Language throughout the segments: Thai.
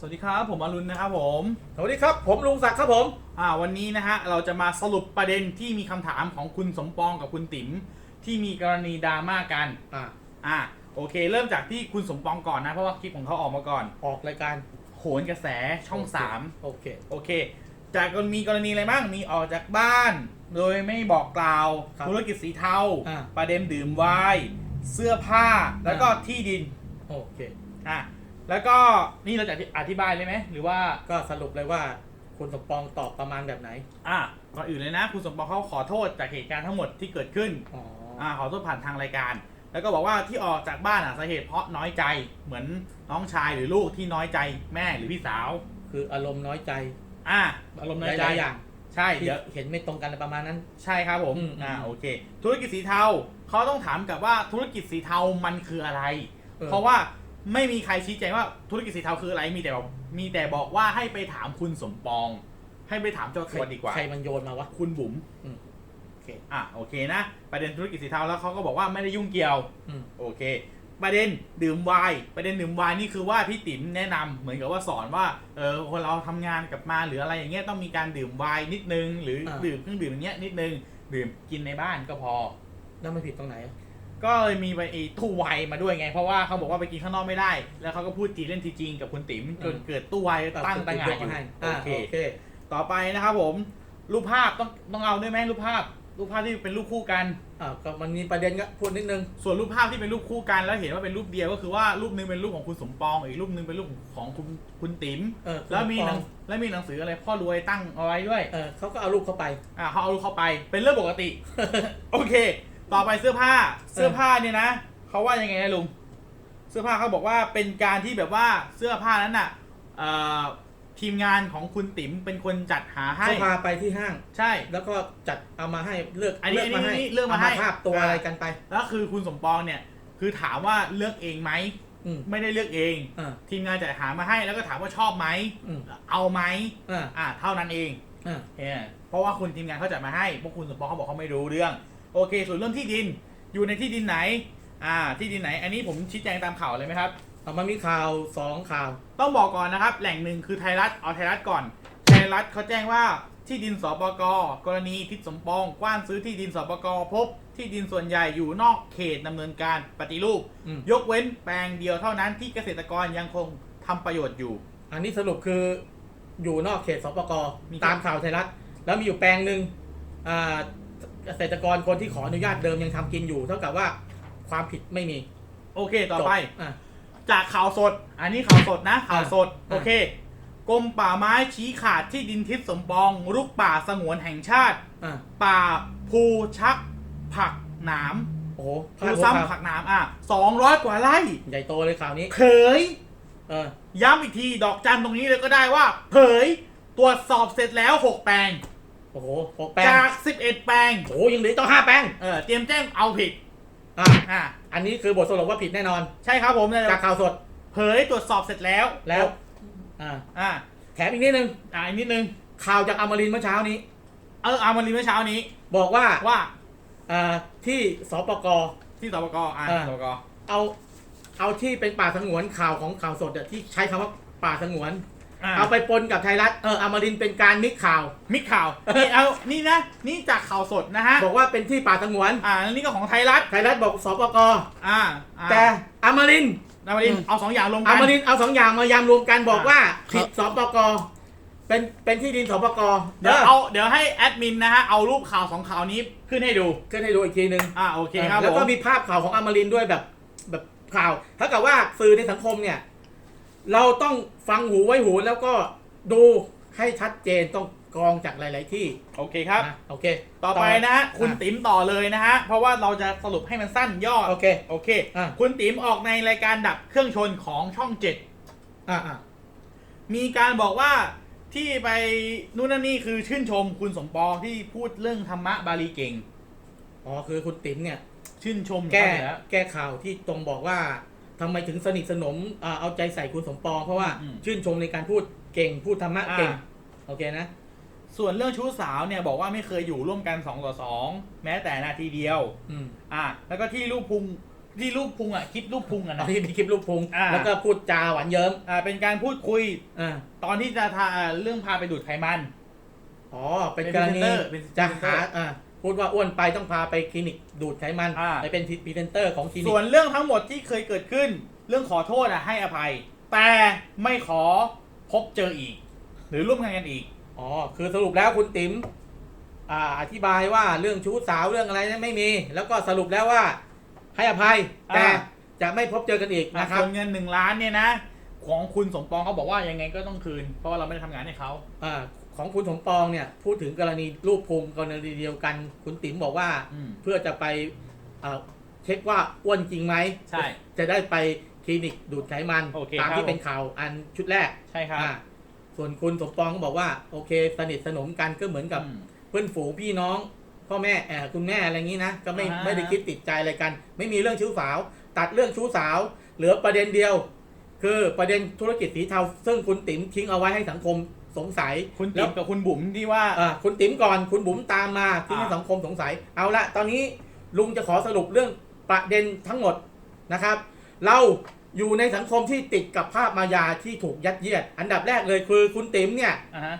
สวัสดีครับ ผมอรุณนะครับผม สวัสดีครับ ผมลุงศักดิ์ครับผม อ่า วันนี้นะฮะเราจะมาสรุปประเด็นที่มีคำถามของคุณสมปองกับคุณติ๋มที่มีกรณีดราม่ากัน อ่าอ่า โอเค เริ่มจากที่คุณสมปองก่อนนะ เพราะว่าคลิปของเขาออกมาก่อน ออกรายการโหนกระแสช่องโเคสามโอเค โอเค จากกรณีกรณีอะไรบ้าง มีออกจากบ้าน โดยไม่บอกกล่าว ครับธุรกิจสีเทา อ่า ประเด็นดื่มไวน์ เสื้อผ้า แล้วก็ที่ดิน โอเค อะ แล้วก็นี่เราจะอธิบายเลยไหมหรือว่าก็สรุปเลยว่าคุณสมปองตอบประมาณแบบไหน อะก่อนอื่นเลยนะ คุณสมปองเขาขอโทษจากเหตุการณ์ทั้งหมดที่เกิดขึ้นอ๋ออ่าขอโทษผ่านทางรายการ แล้วก็บอกว่าที่ออกจากบ้านอะสาเหตุเพราะน้อยใจเหมือนน้องชายหรือลูกที่น้อยใจแม่หรือพี่สาว คืออารมณ์น้อยใจอะอารมณ์น้อยใจหลายๆอย่างใช่ที่เดี๋ยว เห็นไม่ตรงกันประมาณนั้น ใช่ครับผม อืมอ่าโอเค ธุรกิจสีเทาเขาต้องถามกลับว่าธุรกิจสีเทามันคืออะไรออเพราะว่า ไม่มีใครชี้แจงว่าธุรกิจสีเทาคืออะไรมีแต่บอกมีแต่บอกว่าให้ไปถามคุณสมปอง ให้ไปถามเจ้าตัวดีกว่า ใครมันโยนมาวะ คุณบุ๋มอืมโอเคอะโอเคนะ ประเด็นธุรกิจสีเทาแล้วเขาก็บอกว่าไม่ได้ยุ่งเกี่ยวอืมโอเค ประเด็นดื่มไวน์ประเด็นดื่มไวน์นี่คือว่าพี่ติ๋มแนะนำเหมือนกับว่าสอนว่าเออคนเราทำงานกลับมาหรืออะไรอย่างเงี้ยต้องมีการดื่มไวน์นิดนึง หรืออาดื่มเครื่องดื่มอย่างเงี้ยนิดนึงดื่มกินในบ้านก็พอแล้วมันผิดตรงไหนอะ ก็เลยมีไปไอ้ตู้ไวน์มาด้วยไง เพราะว่าเขาบอกว่าไปกินข้างนอกไม่ได้ แล้วเขาก็พูดจีนเล่นทีจริงกับคุณติ๋มจนเกิดตู้ไวน์ตั้งตั้งงานอยู่ให้โออ่าเคโอเค ต่อไปนะครับผม รูปภาพต้องต้องเอาด้วยไหมรูปภาพ รูปภาพที่เป็นรูปคู่กันอ่าก็มันมีประเด็นก็พูดนิดนึง ส่วนรูปภาพที่เป็นรูปคู่กันแล้วเห็นว่าเป็นรูปเดียวก็คือว่ารูปหนึงเป็นรูปของคุณสมปอง อีกรูปหนึงเป็นรูปของคุณคุณติ๋มเออแล้วมีหนังคุณสปองแล้วมีหนังสืออะไรพ่อรวยตั้งเอาไว้ด้วยเออเขาก็เอารูปเข้าไปอ่าเขาเอารูปเข้าไปเป็นเรื่องปกติ โอเค ต่อไปเสื้อผ้าเสื้อผ้าเนี่ยนะเขาว่ายังไงนะลุงเสื้อผ้าเขาบอกว่าเป็นการที่แบบว่าเสื้อผ้านั้นน่ะเอ่อทีมงานของคุณติ๋มเป็นคนจัดหาให้ เขาพาไปที่ห้าง ใช่ แล้วก็จัดเอามาให้เลือกอันนี้เลือกมาให้อันนี้เลือกมาให้ ภาพตัวอ่าอะไรกันไป แล้วคือคุณสมปองเนี่ย คือถามว่าเลือกเองไหมอืมไม่ได้เลือกเอง อ่า ทีมงานจัดหามาให้แล้วก็ถามว่าชอบไหมอืม เอาไหมอ่าอ่าเท่านั้นเองอ่าเออเพราะว่าคุณทีมงานเขาจัดมาให้พวกคุณสมปองเขาบอกเขาไม่รู้เรื่อง โอเค ส่วนเรื่องที่ดินอยู่ในที่ดินไหน อ่า ที่ดินไหน อันนี้ผมชี้แจงตามข่าวเลยไหมครับเอามันมีข่าวสองข่าว ต้องบอกก่อนนะครับ แหล่งหนึ่งคือไทยรัฐ เอาไทยรัฐก่อน ไทยรัฐเขาแจ้งว่าที่ดินสปกกรณีทิศสมปอง กว้านซื้อที่ดินสปกพบ ที่ดินส่วนใหญ่อยู่นอกเขตดำเนินการปฏิรูป อืม ยกเว้นแปลงเดียวเท่านั้นที่เกษตรกรยังคงทำประโยชน์อยู่ อันนี้สรุปคืออยู่นอกเขตสปกมีตามข่าวไทยรัฐ แล้วมีอยู่แปลงหนึ่งอ่า เกษตรกรคนที่ขออนุญาตเดิมยังทำกินอยู่ เท่ากับว่าความผิดไม่มีโอเคต่อไป จบอะ จากข่าวสด อันนี้ข่าวสดนะข่าวสด อะ โอเคกรมป่าไม้ชี้ขาดที่ดินทิศสมปองรุกป่าสงวนแห่งชาติ อะป่าภูชักผักหนามโอ้โหภูพาดหัวซ้ำข่าวผักหนามอะสองร้อยกว่าไร่ใหญ่โตเลยข่าวนี้ เผย เออย้ำอีกทีดอกจันตรงนี้เลยก็ได้ว่า เผย ตรวจสอบเสร็จแล้ว6แปลงโอ้โหหกแปลงจาก 11 แปลง โอ้โหยังเหลือต้องห้าแปลงเออ เตรียมแจ้งเอาผิด อะอะอันนี้คือบทสรุปว่าผิดแน่นอน ใช่ครับผมจากข่าวสดเผยตรวจสอบเสร็จแล้ว แล้วอ่าอะแถมอีกนิดนึงอะอีกนิดนึง ข่าวจากอมรินทร์เมื่อเช้านี้ เออเอามารีเมื่อเช้านี้ บอกว่าว่าอ่าที่สปก ที่สปกอะอ่าสปกเอาเอาที่เป็นป่าสงวนข่าวของข่าวสดอะที่ใช้คำว่าป่าสงวน อะเอาไปปนกับไทยรัฐเอออมรินทร์เป็นการมิกข่าว มิกข่าว นี่เอา นี่นะ นี่จากข่าวสดนะฮะ บอกว่าเป็นที่ป่าสงวนอ่าแล้วนี่ก็ของไทยรัฐ ไทยรัฐบอกสปกอ่าอ่าแต่อมรินทร์นวรินทอืร์มเอาสองอย่างลงอกัน มรินทร์เอาสองอย่างมายำรวมกันบอกว่าอ่าผิดสปกเป็นเป็นที่ดินสปกเดี๋ยวเอา เดี๋ยวให้แอดมินนะฮะ เอารูปข่าวสองข่าวนี้ขึ้นให้ดู ขึ้นให้ดูอีกทีหนึ่ง อ่า โอเคครับแล้วผก็มมีภาพข่าวของอมรินทร์ด้วยแบบแบบข่าวถ้ากับว่าสื่อในสังคมเนี่ย เราต้องฟังหูไว้หูแล้วก็ดูให้ชัดเจนต้องกรองจากหลาย ๆ ที่โอเคครับ นะโอเคต่อไปนะฮะคุณอะติ๋มต่อเลยนะฮะ เพราะว่าเราจะสรุปให้มันสั้นย่อ โอเค โอเค อะ คุณติ๋มออกในรายการดับเครื่องชนของช่องเจ็ด อ่าอ่า มีการบอกว่าที่ไปนู่นนั่นนี่คือชื่นชมคุณสมปองที่พูดเรื่องธรรมะบาลีเก่ง อ๋อคือคุณติ๋มเนี่ย ชื่นชมแก้เขาอยู่ล้วแก้ข่าวที่ตรงบอกว่า ทำไมถึงสนิทสนมอ่าเอาใจใส่คุณสมปอง เพราะว่าอืม ชื่นชมในการพูดเก่งพูดธรรมะเก่งอ่าโอเคนะ ส่วนเรื่องชู้สาวเนี่ยบอกว่าไม่เคยอยู่ร่วมกัน2ต่อ2แม้แต่นาทีเดียว อืมอะแล้วก็ที่รูปพุงที่รูปพุงอะคลิปรูปพุงอะตอนะนที่มีคลิปลูกพุงอ่า แล้วก็พูดจาหวานเยิ้มอ่าเป็นการพูดคุยอ่าตอนที่จะทาอ่าเรื่องพาไปดูดไขมัน อ๋อเป็นเป็นกรณีพรีเซนเตอร์เป็นจะพรีเซนเตอหาร์อ่า พูดว่าอ้วนไปต้องพาไปคลินิกดูดไขมันอ่า ไปเป็นพรีเซนเตอร์ของคลินิส่กวนเรื่องทั้งหมดที่เคยเกิดขึ้น เรื่องขอโทษอะให้อภัย แต่ไม่ขอพบเจออีก หรือร่วมงานกันอีก อ๋อคือสรุปแล้วคุณติ๋มอ่าอธิบายว่าเรื่องชู้สาวเรื่องอะไรนั้นไม่มี แล้วก็สรุปแล้วว่าให้อภัยอ่า แต่จะไม่พบเจอกันอีกนะครับส่วนเงินหนึ่งล้านเนี่ยนะ ของคุณสมปองเขาบอกว่ายังไงก็ต้องคืน เพราะว่าเราไม่ได้ทำงานให้เขา อ่า ของคุณสมปองเนี่ยพูดถึงกรณีรูปพุงกรณีเดียวกัน คุณติ๋มบอกว่าอืม เพื่อจะไปเอ่อเช็คว่าอ้วนจริงไหมใช่จะได้ไปคลินิกดูดไขมันโอเคตามครับ ที่เป็นข่าวอันชุดแรกใช่ครับอ่าส่วนคุณสมปองก็บอกว่าโอเค สนิทสนมกันก็เหมือนกับ อืม เพื่อนฝูงพี่น้อง พ่อแม่แอบคุณแม่อะไรอย่างนี้นะ ก็ไม่อ่า ไม่ได้คิดติดใจอะไรกัน ไม่มีเรื่องชู้สาว ตัดเรื่องชู้สาว เหลือประเด็นเดียว คือประเด็นธุรกิจสีเทาซึ่งคุณติ๋มทิ้งเอาไว้ให้สังคม สงสัยคุณแล้ติ๋วมกับคุณบุ๋มที่ว่าอ่าคุณติ๋มก่อนคุณบุ๋มตามมาที่ให้อ่าสังคมสงสัย เอาละตอนนี้ลุงจะขอสรุปเรื่องประเด็นทั้งหมดนะครับ เราอยู่ในสังคมที่ติดกับภาพมายาที่ถูกยัดเยียด อันดับแรกเลยคือคุณติ๋มเนี่ยอ่าฮะ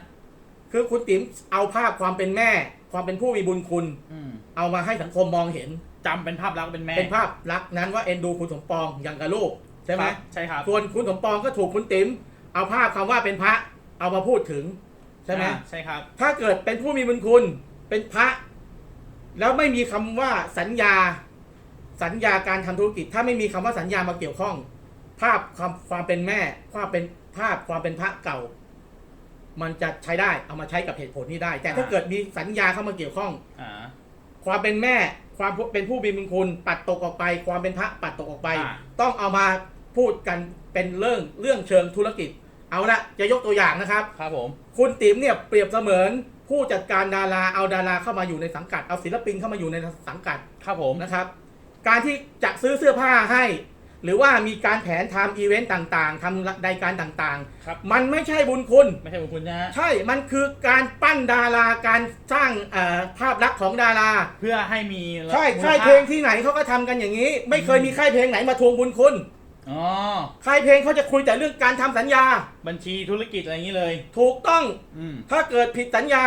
คือคุณติ๋มเอาภาพความเป็นแม่ ความเป็นผู้มีบุญคุณอืมเอามาให้สังคมมองเห็นจำเป็นภาพลักษณ์เป็นแม่เป็นภาพลักษณ์นั้นว่าเอ็นดูคุณสมปองอย่างกับลูกใช่ไหมครับใช่ครับส่วนคุณสมปองก็ถูกคุณติ๋มเอาภาพคำว่าเป็นพระ เอามาพูดถึงใช่ไหมอ่าใช่ครับ ถ้าเกิดเป็นผู้มีบุญคุณเป็นพระ แล้วไม่มีคำว่าสัญญา สัญญาการทำธุรกิจ ถ้าไม่มีคำว่าสัญญามาเกี่ยวข้อง ภาพความความเป็นแม่ความเป็นภาพความเป็นพระเก่า มันจะใช้ได้เอามาใช้กับเหตุผลนี้ได้ แต่ถ้าอ่า เกิดมีสัญญาเข้ามาเกี่ยวข้อง อ่าความเป็นแม่ความเป็นผู้มีบุญคุณปัดตกออกไป ความเป็นพระปัดตกออกไป อ่า ต้องเอามาพูดกันเป็นเรื่องเรื่องเชิงธุรกิจ เอาละจะยกตัวอย่างนะครับ ครับผม คุณติ๋มเนี่ยเปรียบเสมือนผู้จัดการดาราเอาดาราเข้ามาอยู่ในสังกัด เอาศิลปินเข้ามาอยู่ในสังกัดครับผมนะครับ การที่จะซื้อเสื้อผ้าให้ หรือว่ามีการแผนทำอีเวนต์ต่างๆทำรายการต่างครับ ๆ มันไม่ใช่บุญคุณ ไม่ใช่บุญคุณนะฮะใช่ มันคือการปั้นดาราการสร้างเอ่อภาพลักษณ์ของดารา เพื่อให้มีใช่มูค่ายค่าเพลงที่ไหนเขาก็ทำกันอย่างนี้ ไม่เคยมีค่ายเพลงไหนมาทวงบุญคุณ อ๋อ ค่ายเพลงเขาจะคุยแต่เรื่องการทำสัญญา บัญชีธุรกิจอะไรอย่างนี้เลย ถูกต้อง อืม ถ้าเกิดผิดสัญญา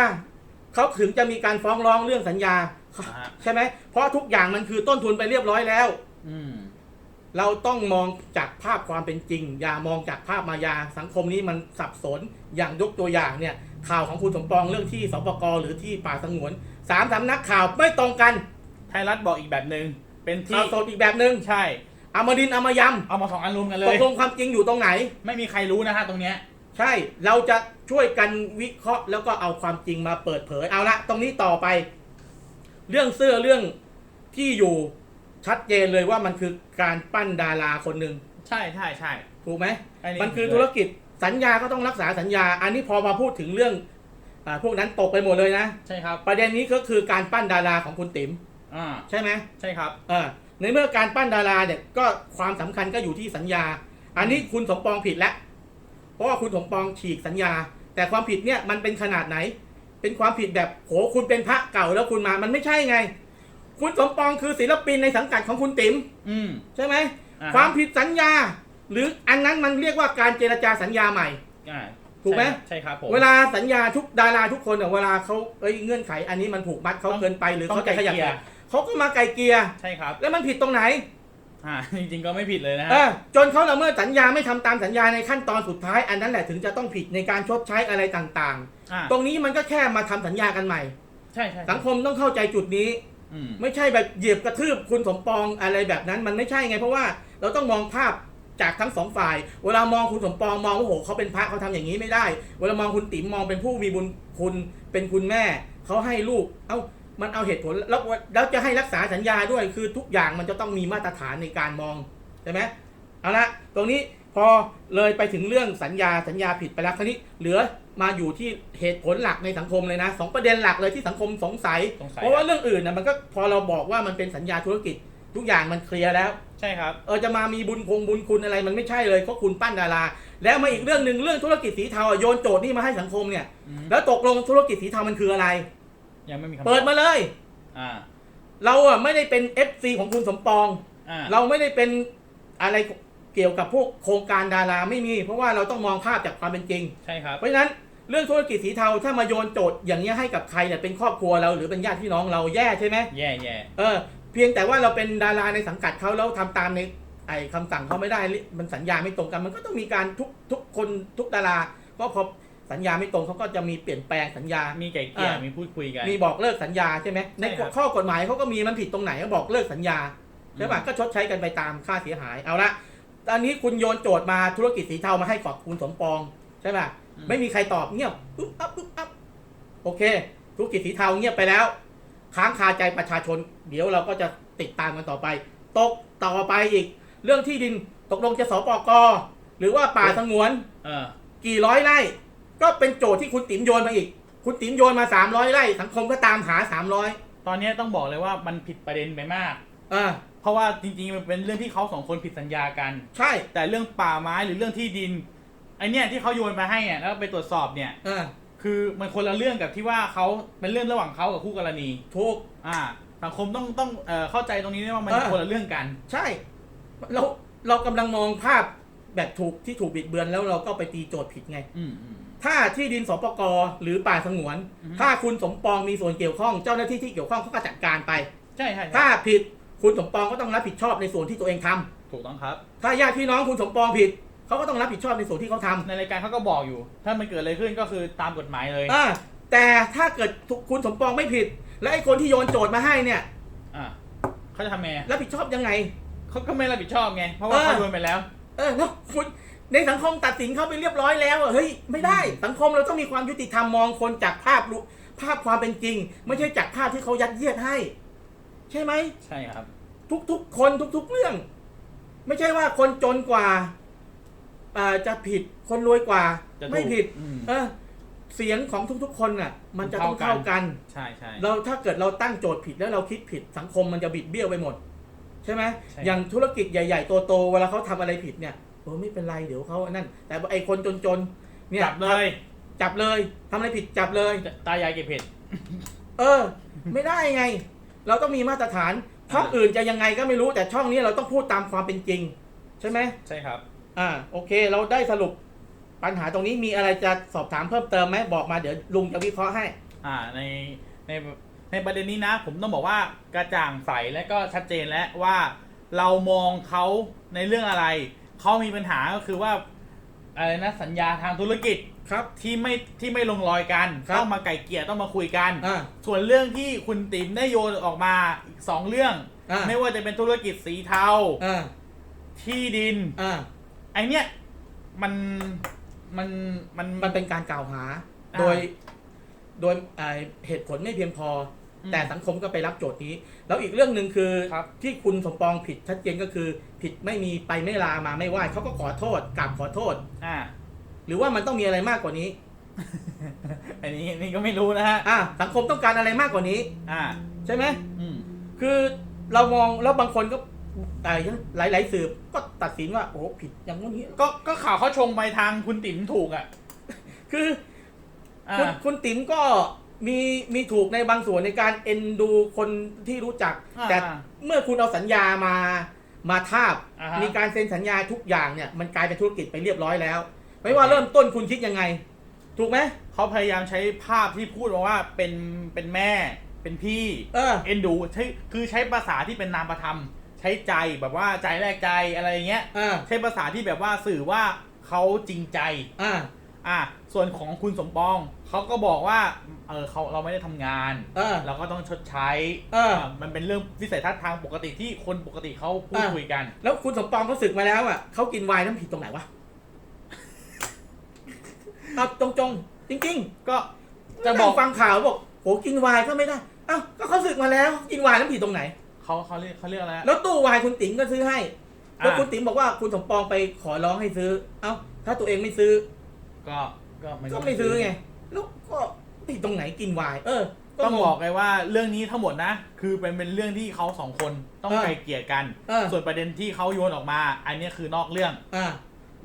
เขาถึงจะมีการฟ้องร้องเรื่องสัญญา อ่าฮะ ใช่ไหม เพราะทุกอย่างมันคือต้นทุนไปเรียบร้อยแล้ว อืม เราต้องมองจากภาพความเป็นจริง อย่ามองจากภาพมายา สังคมนี้มันสับสน อย่างยกตัวอย่างเนี่ย ข่าวของคุณสมปองเรื่องที่สปกหรือที่ป่าสงวนสามสำนักข่าวไม่ตรงกันไทยรัฐบอกอีกแบบหนึ่งเป็นที่ข่าวสดอีกแบบหนึ่ง ใช่ อมรินทร์อมยเอามาสองอันรวมกันเลำตย กลงความจริงอยู่ตรงไหน ไม่มีใครรู้นะฮะตรงเนี้ย ใช่ เราจะช่วยกันวิเคราะห์ แล้วก็เอาความจริงมาเปิดเผย เอาละ ตรงนี้ต่อไป เรื่องเสื้อเรื่องที่อยู่ชัดเจนเลยว่ามันคือการปั้นดาราคนหนึ่งใช่ใช่ใช่ ถูกไหม อันนี้ มันคือธุรกิจสัญญาก็ต้องรักษาสัญญา อันนี้พอมาพูดถึงเรื่องอาพวกนั้นตกไปหมดเลยนะ ใช่ครับ ประเด็นนี้ก็คือการปั้นดาราของคุณติ๋มอ่า ใช่ไหมใช่ครับ เออ ในเมื่อการปั้นดาราเนี่ยก็ความสำคัญก็อยู่ที่สัญญา อันนี้คุณสมปองผิดแล้วเพราะว่าคุณสมปองฉีกสัญญา แต่ความผิดเนี่ยมันเป็นขนาดไหน เป็นความผิดแบบโหคุณเป็นพระเก่าแล้วคุณมามันไม่ใช่ไง คุณสมปองคือศิลปินในสังกัดของคุณติ๋มอืมใช่ไหมอ่ฮะความผิดสัญญา หรืออันนั้นมันเรียกว่าการเจรจาสัญญาใหม่อ่าถูกไหมใช่ครับผมเวลาสัญญาทุกดาราทุกคนเนี่ยเวลาเขาเอ้ยเงื่อนไข อันนี้มันผูกมัดเขาต้องเกินไปหรือต้องเขาจะขยับไกล เกลี่ยเขาก็มาไกลเกลียใช่ครับแล้วมันผิดตรงไหนอ่าจริงๆก็ไม่ผิดเลยนะเอฮะอจนเขาละเมิดสัญญาไม่ทำตามสัญญาในขั้นตอนสุดท้าย อันนั้นแหละถึงจะต้องผิดในการชดใช้อะไรต่างอ่าๆ ตรงนี้มันก็แค่มาทำสัญญากันใหม่ ใช่ใช่สังคมต้องเข้าใจจุดนี้ อืมไม่ใช่แบบเหยียบกระทืบคุณสมปองอะไรแบบนั้น มันไม่ใช่ไง เพราะว่าเราต้องมองภาพจากทั้งสองฝ่าย เวลามองคุณสมปองมองว่าโอ้โหเขาเป็นพระเขาทำอย่างนี้ไม่ได้ เวลามองคุณติ๋มมองเป็นผู้มีบุญคุณเป็นคุณแม่เขาให้ลูก เอ้า มันเอาเหตุผลแล้วแล้วจะให้รักษาสัญญาด้วยคือทุกอย่างมันจะต้องมีมาตรฐานในการมองใช่ไหมเอาละตรงนี้พอเลยไปถึงเรื่องสัญญาสัญญาผิดไปแล้วคราวนี้เหลือมาอยู่ที่เหตุผลหลักในสังคมเลยนะสองประเด็นหลักเลยที่สังคมสงสัย สงสัย เพราะว่าเรื่องอื่นนะมันก็พอเราบอกว่ามันเป็นสัญญาธุรกิจ ทุกอย่างมันเคลียร์แล้ว ใช่ครับ เออจะมามีบุญคงบุญคุณอะไรมันไม่ใช่เลยเพราะคุณปั้นดารา แล้วมาอีกเรื่องหนึ่งเรื่องธุรกิจสีเทาอะโยนโจทย์นี่มาให้สังคมเนี่ย อืม แล้วตกลงธุรกิจสีเทามันคืออะไร ยังไม่มีคำตอบเปิดมาเลย อ่าเราอะไม่ได้เป็น FC ของคุณสมปอง อ่าเราไม่ได้เป็นอะไรเกี่ยวกับพวกโครงการดาราไม่มี เพราะว่าเราต้องมองภาพจากความเป็นจริง ใช่ครับ เพราะฉะนั้นเรื่องธุรกิจสีเทาถ้ามาโยนโจทย์อย่างนี้ยให้กับใครเนี่ยเป็นครอบครัวเราหรือเป็นญาติพี่น้องเราแย่ใช่ไหมแย่แย่เออเพียงแต่ว่าเราเป็นดาราในสังกัดเขาแล้วทำตามในไอ้คำสั่งเขาไม่ได้มันสัญญาไม่ตรงกัน มันก็ต้องมีการทุกทุกคนทุกดาราก็พอ สัญญาไม่ตรงเขาก็จะมีเปลี่ยนแปลงสัญญา มีไก่เกลี่ยอ่ามีมีพูดคุยกัน มีบอกเลิกสัญญาใช่ไหมในใช่ครับ ข้อกฎหมายเขาก็มีมันผิดตรงไหนก็บอกเลิกสัญญาใช่ป่ะอืมก็ชดใช้กันไปตามค่าเสียหายเอาละตอนนี้คุณโยนโจทย์มาธุรกิจสีเทามาให้กับคุณสมปองใช่ป่ะไม่มีใครตอบเงียบปุ๊บอัพปุ๊บอัพโอเค ธุรกิจสีเทาเงียบไปแล้ว ค้างคาใจประชาชน เดี๋ยวเราก็จะติดตามกันต่อไป ตกต่อไปอีก เรื่องที่ดินตกลงจะสปกหรือว่าป่าสงวน เออกี่ร้อยไร่ ก็เป็นโจทย์ที่คุณติ๋มโยนมาอีก คุณติ๋มโยนมา 300ไร่สังคมก็ตามหา 300ตอนนี้ต้องบอกเลยว่ามันผิดประเด็นไปมากอ่าเพราะว่าจริงๆมันเป็นเรื่องที่เขาสองคนผิดสัญญากัน ใช่ แต่เรื่องป่าไม้หรือเรื่องที่ดินไอเนี่ยที่เขาโยนมาให้อะแล้วไปตรวจสอบเนี่ยอ่าคือมันคนละเรื่องกับที่ว่าเขาเป็นเรื่องระหว่างเขากับคู่กรณี ถูก อ่า สังคมต้องต้องเอ่อเข้าใจตรงนี้ด้วยว่ามันเออ คนละเรื่องกัน ใช่ เราเรากำลังมองภาพแบบถูกที่ถูกบิดเบือนแล้วเราก็ไปตีโจทย์ผิดไง อืมอืม ถ้าที่ดินสปกหรือป่าสงวน อือฮึ ถ้าคุณสมปองมีส่วนเกี่ยวข้อง เจ้าหน้าที่ที่เกี่ยวข้องเขาก็จัดการไป ใช่ใช่ใช่ถ้าผิดคุณสมปองก็ต้องรับผิดชอบในส่วนที่ตัวเองทำถูกต้องครับ ถ้าญาติพี่น้องคุณสมปองผิดเขาก็ต้องรับผิดชอบในส่วนที่เขาทำในรายการเขาก็บอกอยู่ ถ้ามันเกิดอะไรขึ้นก็คือตามกฎหมายเลยอ่าแต่ถ้าเกิดคุณสมปองไม่ผิด และไอ้คนที่โยนโจทย์มาให้เนี่ยอ่าเขาจะทำไงรับผิดชอบยังไง เขาก็ไม่รับผิดชอบไง เพราะว่าเออ เขาโยนไปแล้ว เออเนาะคุณ ในสังคมตัดสินเขาไปเรียบร้อยแล้วอะเฮ้ยไม่ได้ สังคมเราต้องมีความยุติธรรมมองคนจากภาพรู้ภาพความเป็นจริง ไม่ใช่จากภาพที่เขายัดเยียดให้ ใช่ไหม ใช่ครับ ทุกๆคนทุก ๆเรื่อง ไม่ใช่ว่าคนจนกว่าอ่าจะผิดคนรวยกว่า จะถูกไม่ผิด อืม เออ เสียงของทุกๆ คนน่ะ มันจะต้องเท่ากันเท่ากันใช่ใช่ เราถ้าเกิดเราตั้งโจทย์ผิดแล้วเราคิดผิดสังคมมันจะบิดเบี้ยวไปหมด ใช่ไหมใช่ อย่างธุรกิจใหญ่ ๆ โตๆเวลาเขาทำอะไรผิดเนี่ย เออไม่เป็นไรเดี๋ยวเขานั่น แต่ไอ้คนจนๆเนี่ยจับเลยจับเลยทำอะไรผิดจับเลย ตายายเก็บเห็ดเออ ไม่ได้ไง เราต้องมีมาตรฐานช่องอื่นจะยังไงก็ไม่รู้แต่ช่องนี้เราต้องพูดตามความเป็นจริง ใช่ไหมใช่ครับ อ่า โอเค เราได้สรุปปัญหาตรงนี้มีอะไรจะสอบถามเพิ่มเติมไหมบอกมาเดี๋ยวลุงจะวิเคราะห์ให้ อ่าในในในประเด็นนี้นะ ผมต้องบอกว่ากระจ่างใสและก็ชัดเจนแล้วว่าเรามองเขาในเรื่องอะไร เขามีปัญหาก็คือว่าอะไรนะสัญญาทางธุรกิจครับที่ไม่ที่ไม่ลงรอยกันครับต้องมาไก่เกลี่ยต้องมาคุยกันอ่าส่วนเรื่องที่คุณติ๋มได้โยนออกมาอีกสองเรื่องอ่าไม่ว่าจะเป็นธุรกิจสีเทาอ่าที่ดินอ่าไอเนี้ยมันมันมันมันเป็นการกล่าวหาอ่าโดย โดยอ่าเหตุผลไม่เพียงพออม แต่สังคมก็ไปรับโจทย์นี้ แล้วอีกเรื่องหนึ่งคือครับที่คุณสมปองผิดชัดเจนก็คือ ผิดไม่มีไปไม่ลามาไม่ไหวเขาก็ขอโทษกราบขอโทษอ่าหรือว่ามันต้องมีอะไรมากกว่านี้ อันนี้นี่ก็ไม่รู้นะฮะอ่าสังคมต้องการอะไรมากกว่านี้ อ่า ใช่ไหมอืมคือเรามองแล้วบางคนก็อ่าหลายหลายๆสืบก็ตัดสินว่าโอ้โหผิดอย่างนู้นนี้ก็ก็ข่าวเขาชงไปทางคุณติ๋มถูกอะ คืออ่าคุณคุณติ๋มก็ มีมีถูกในบางส่วนในการเอ็นดูคนที่รู้จัก อ่าแต่เมื่อคุณเอาสัญญามามาทาบ อ่าฮะ มีการเซ็นสัญญาทุกอย่างเนี่ยมันกลายเป็นธุรกิจไปเรียบร้อยแล้ว ไม่ว่าเริ่มต้นคุณคิดยังไง ถูกไหมเขาพยายามใช้ภาพที่พูดมาว่าเป็นเป็นแม่เป็นพี่เออ เอ็นดูใช้คือใช้ภาษาที่เป็นนามธรรม ใช้ใจแบบว่าใจแรกใจอะไรอย่างเงี้ย อ่า ใช้ภาษาที่แบบว่าสื่อว่าเขาจริงใจ อ่า อะส่วนของคุณสมปองเขาก็บอกว่าเออเขาเราไม่ได้ทำงาน เออ เราก็ต้องชดใช้เออะมันเป็นเรื่องวิสัยทัศน์ทางปกติที่คนปกติเขาพูดอะ คุยกัน แล้วคุณสมปองเขาศึกมาแล้วอะเขากินไวน์น้ำผิดตรงไหนวะเอาตรงๆ จริงๆก็จะจะบบออกกฟังข่าวบอกโหกินไวน์ก็ไม่ได้เอ้าก็เขาศึกมาแล้ว กินไวน์แล้วผิดตรงไหน เขาเขาเรียกเขาเรียกอะไรนะแล้วตู้ไวน์คุณติ๋มก็ซื้อให้ แล้วอะคุณติ๋มบอกว่าคุณสมปองไปขอร้องให้ซื้อ เอ้าถ้าตัวเองไม่ซื้อ ก็ก็ไม่ก็ไม่ซื้อไงแล้วก็ผิดตรงไหนกินไวน์เออต้องงบอกเลยว่าเรื่องนี้ทั้งหมดนะ คือเป็นเป็นเรื่องที่เขาสองคนต้องเออไกลเกลี่ยกันเออส่วนประเด็นที่เขาโยนออกมา อันนี้คือนอกเรื่องอ่า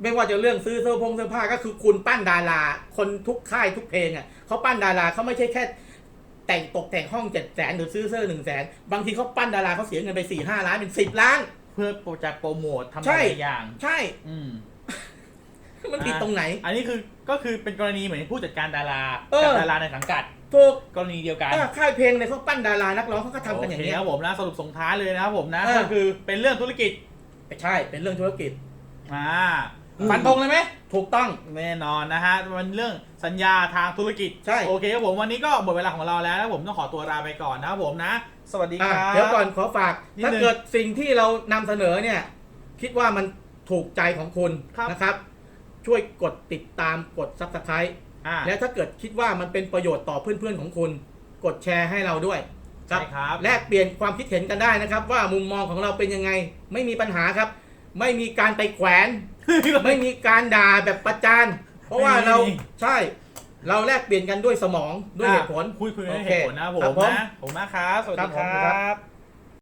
ไม่ว่าจะเรื่องซื้อเสื้อผงเสื้อผ้าก็คือคุณปั้นดารา คนทุกค่ายทุกเพลงอะเขาปั้นดาราเขาไม่ใช่แค่ แต่งตกแต่งห้องเจ็ดแสนหรือซื้อเสื้อหนึ่งแสนบางทีเขาปั้นดาราเขาเสียเงินไปสี่ห้าล้านเป็นสิบล้านพื่อจะโปรโมททำใช่อะไรอย่าง ใช่ อืม มันผิดตรงไหน อันนี้คือก็คือเป็นกรณีเหมือนผู้จัดการดาราเออ กับดาราในสังกัดถูกกรณีเดียวกันอะค่ายเพลงเนี่ยเขาปั้นดารานักร้องเขาก็ทำกันอย่างโอนี้เคยครับผมนะสรุปส่งท้ายเลยนะครับผมนะเออ ก็คือเป็นเรื่องธุรกิจใช่เป็นเรื่องธุรกิจ อ่าอืม ฟันธงเลยไหมถูกต้อง แน่นอนนะฮะมันเรื่องสัญญาทางธุรกิจใช่ โอเคครับผมวันนี้ก็หมดเวลาของเราแล้วนะผมต้องขอตัวลาไปก่อนนะครับผมนะ สวัสดีคอะรับ เดี๋ยวก่อนขอฝาก นิดถ้านึงเกิดสิ่งที่เรานำเสนอเนี่ย คิดว่ามันถูกใจของคุณครับ นะครับ ช่วยกดติดตามกด subscribe อ่า และถ้าเกิดคิดว่ามันเป็นประโยชน์ต่อเพื่อนๆของคุณ กดแชร์ให้เราด้วยใช่ครับ แลกเปลี่ยนความคิดเห็นกันได้นะครับ ว่ามุมมองของเราเป็นยังไง ไม่มีปัญหาครับ ไม่มีการไปแขวน ไม่มีการด่าแบบประจาน เพราะว่าไม่มี เราใช่ เราแลกเปลี่ยนกันด้วยสมองด้วยเหตุผล คุยคุยด้วยโอเหเคตุผลนะครับผครับมผม นะผมมากครับ สวัสดีครับคผมรับ